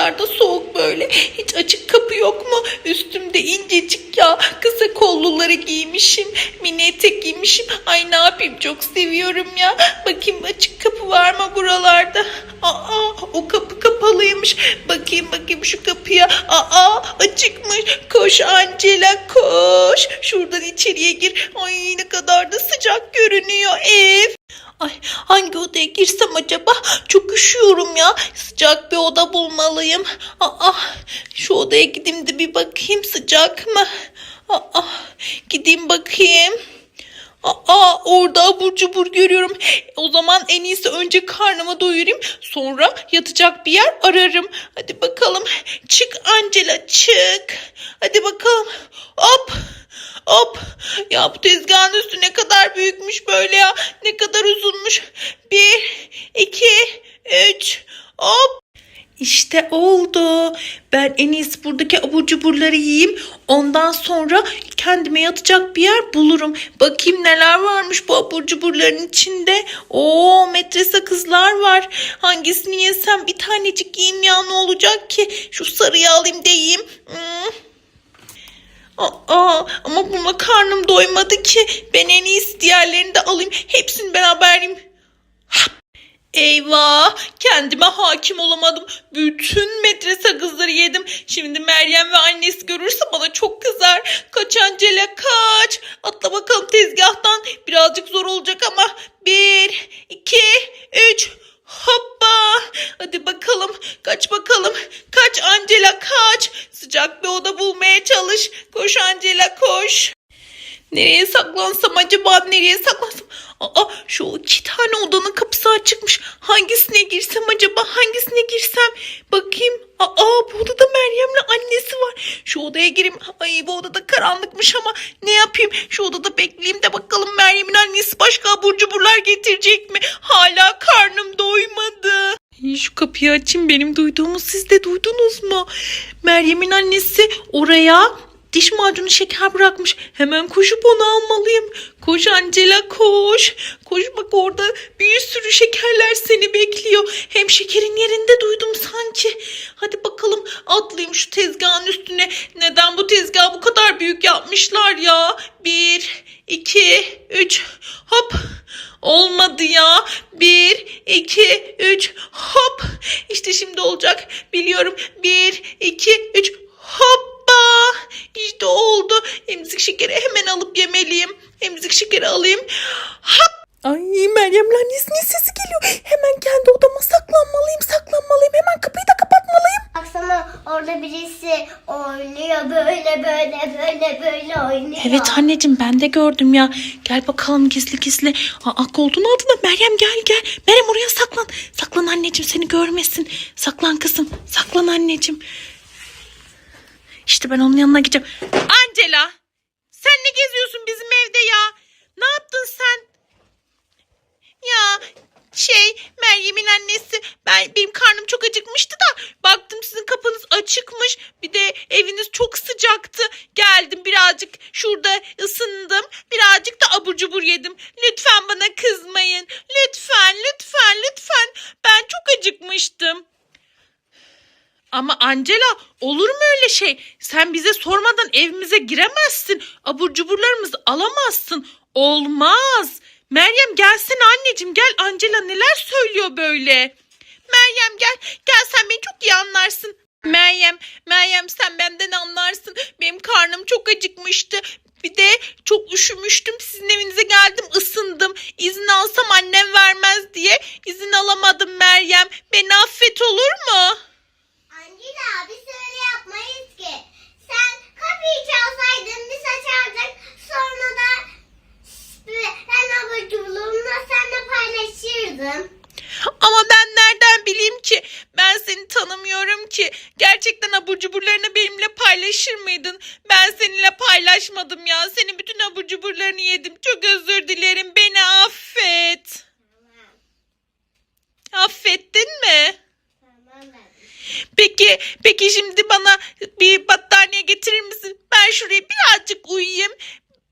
kadar da soğuk böyle. Hiç açık kapı yok mu? Üstümde incecik ya. Kısa kolluları giymişim. Mini etek giymişim. Ay ne yapayım çok seviyorum ya. Bakayım açık kapı var mı buralarda? Aa o kapı kapalıymış. Bakayım bakayım şu kapıya. Aa açıkmış. Koş Angela koş. Şuradan içeriye gir. Ay ne kadar da sıcak görünüyor ev. Ay hangi odaya girsem acaba? Çok üşüyorum ya. Sıcak bir oda bulmalıyım. Aa, şu odaya gideyim de bir bakayım sıcak mı? Aa, gideyim bakayım. Aa orada abur cubur görüyorum. O zaman en iyisi önce karnımı doyurayım. Sonra yatacak bir yer ararım. Hadi bakalım. Çık Angela çık. Hadi bakalım. Hop. Hop. Ya bu tezgahın üstü ne kadar büyükmüş böyle ya. Ne kadar uzunmuş. Bir, iki, üç. Hop. İşte oldu. Ben en iyisi buradaki abur cuburları yiyeyim. Ondan sonra kendime yatacak bir yer bulurum. Bakayım neler varmış bu abur cuburların içinde. Oo metrese kızlar var. Hangisini yesem bir tanecik yiyeyim ya ne olacak ki? Şu sarıyı alayım da yiyeyim. Hmm. Aa, ama buna karnım doymadı ki. Ben en iyisi diğerlerini de alayım. Hepsini beraber yiyeyim. Eyvah kendime hakim olamadım. Bütün medrese kızları yedim. Şimdi Meryem ve annesi görürse bana çok kızar. Kaç Angela kaç. Atla bakalım tezgahtan. Birazcık zor olacak ama. Bir, iki, üç. Hoppa. Hadi bakalım. Kaç bakalım. Kaç Angela kaç. Sıcak bir oda bulmaya çalış. Koş Angela koş. Nereye saklansam acaba nereye saklansam? Aa şu iki tane odanın kapısı açıkmış. Hangisine girsem acaba hangisine girsem? Bakayım. Aa bu odada Meryem'le annesi var. Şu odaya gireyim. Ay bu odada karanlıkmış ama ne yapayım? Şu odada bekleyeyim de bakalım Meryem'in annesi başka abur cuburlar getirecek mi? Hala karnım doymadı. Şu kapıyı açayım benim duyduğumu siz de duydunuz mu? Meryem'in annesi oraya diş macunu şeker bırakmış. Hemen koşup onu almalıyım. Koş Angela koş. Koş bak orada bir sürü şekerler seni bekliyor. Hem şekerin yerinde duydum sanki. Hadi bakalım atlayayım şu tezgahın üstüne. Neden bu tezgahı bu kadar büyük yapmışlar ya? Bir, iki, üç, hop. Olmadı ya. Bir, iki, üç, hop. İşte şimdi olacak. Biliyorum. Bir, iki, üç, hoppa. İşte oldu. Emzik şekeri hemen alıp yemeliyim. Emzik şekeri alayım. Hop. Ay Meryem'le annesinin sesi geliyor. Hemen kendi odama saklanmalıyım, saklanmalıyım. Hemen kapıyı da kapatmalıyım. Baksana orada birisi oynuyor böyle böyle böyle böyle oynuyor. Evet anneciğim ben de gördüm ya. Gel bakalım gizli gizli. Aa, koltuğun altında Meryem gel gel. Meryem oraya saklan. Saklan anneciğim seni görmesin. Saklan kızım. Saklan anneciğim. İşte ben onun yanına gideceğim. Angela sen ne geziyorsun bizim evde ya? Ne yaptın sen? Ya şey Meryem'in annesi. Ben benim karnım çok acıkmıştı da baktım sizin kapınız açıkmış. Bir de eviniz çok sıcaktı. Geldim birazcık şurada ısındım. Birazcık da abur cubur yedim. Lütfen bana kızmayın. Lütfen lütfen lütfen. Ben çok acıkmıştım ama Angela olur mu öyle şey? Sen bize sormadan evimize giremezsin. Abur cuburlarımızı alamazsın. Olmaz. Meryem gelsene anneciğim gel Angela neler söylüyor böyle. Meryem gel gel sen beni çok iyi anlarsın. Meryem, Meryem sen benden anlarsın. Benim karnım çok acıkmıştı. Bir de çok üşümüştüm. Sizin evinize geldim ısındım. İzin alsam annem vermez diye izin alamadım Meryem. Beni affet olur mu? Ama ben nereden bileyim ki? Ben seni tanımıyorum ki. Gerçekten abur cuburlarını benimle paylaşır mıydın? Ben seninle paylaşmadım ya. Seni bütün abur cuburlarını yedim. Çok özür dilerim. Beni affet. Affettin mi? Peki, peki şimdi bana bir battaniye getirir misin? Ben şuraya birazcık uyuyayım.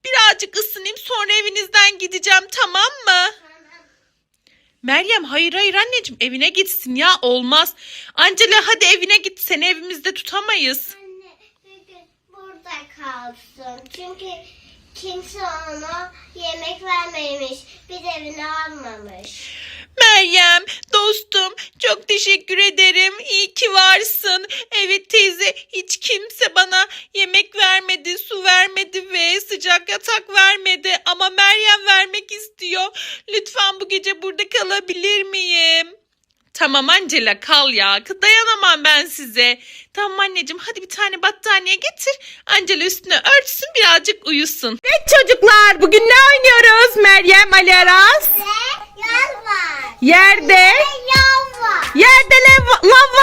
Birazcık ısınayım sonra evinizden gideceğim tamam mı? Meryem hayır hayır anneciğim evine gitsin ya olmaz. Angela hadi evine git seni evimizde tutamayız. Anne bugün burada kalsın. Çünkü kimse ona yemek vermemiş. Bir de evine almamış. Meryem dostum çok teşekkür ederim. İyi ki varsın. Evet teyze hiç kimse bana yemek vermedi, su vermedi ve sıcak yatak vermedi. Ama Meryem vermek istiyor. Lütfen bu gece burada kalabilir miyim? Tamam Angela kal ya. Dayanamam ben size. Tamam anneciğim hadi bir tane battaniye getir. Angela üstüne örtsün birazcık uyusun. Evet çocuklar bugün ne oynuyoruz? Meryem Ali Aras. Var. Yerde var. yerde lav, lav var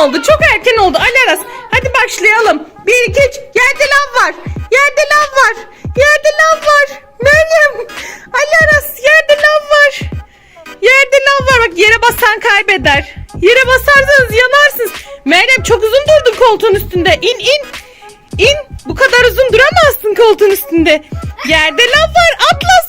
oldu? Çok erken oldu. Ali Aras hadi başlayalım. Bir iki üç. Yerde lav var. Yerde lav var. Yerde lav var. Meryem. Ali Aras yerde lav var. Yerde lav var. Bak yere basan kaybeder. Yere basarsanız yanarsınız. Meryem çok uzun durdun koltuğun üstünde. İn in. İn. Bu kadar uzun duramazsın koltuğun üstünde. Yerde lav var. Atlas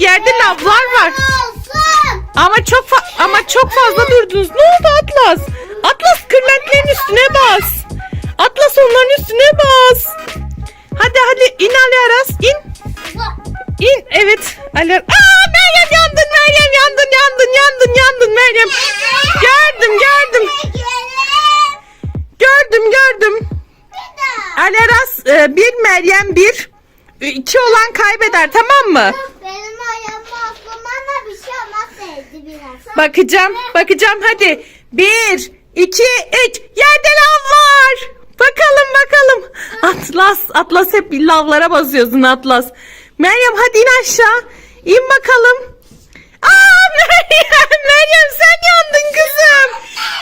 yerde lavlar var. Ama çok ama çok fazla durdunuz. Ne oldu Atlas? Atlas kırlentlerin üstüne bas. Atlas onların üstüne bas. Hadi hadi in Ali Aras in. İn evet Ali. Aa Meryem yandın Meryem yandın yandın yandın yandın Meryem. Gördüm gördüm gördüm gördüm. Ali e, bir Meryem bir. İki olan kaybeder tamam mı? Benim ayağım aslında bir şey olmaz sevdi biraz. Bakacağım, bakacağım hadi. Bir, iki, üç. Yerde lav var. Bakalım bakalım. Atlas, Atlas hep lavlara basıyorsun Atlas. Meryem hadi in aşağı. İn bakalım. Aa Meryem, Meryem sen yandın kızım.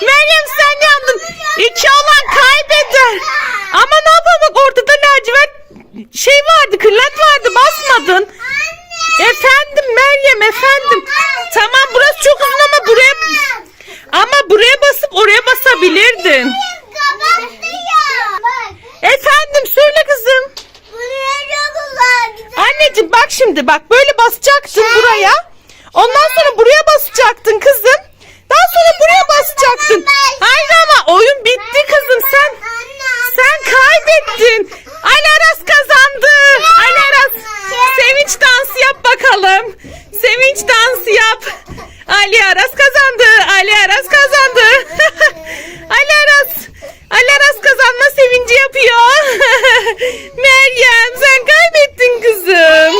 Meryem sen yandın. İki olan kaybeder. Ama ne yapalım ortada lacivert şey vardı, kırlent vardı basmadın. Efendim Meryem ettin. Ali Aras kazandı. Ali Aras sevinç dansı yap bakalım. Sevinç dansı yap. Ali Aras kazandı. Ali Aras kazandı. Ali Aras. Ali Aras kazanma sevinci yapıyor. Meryem sen kaybettin kızım.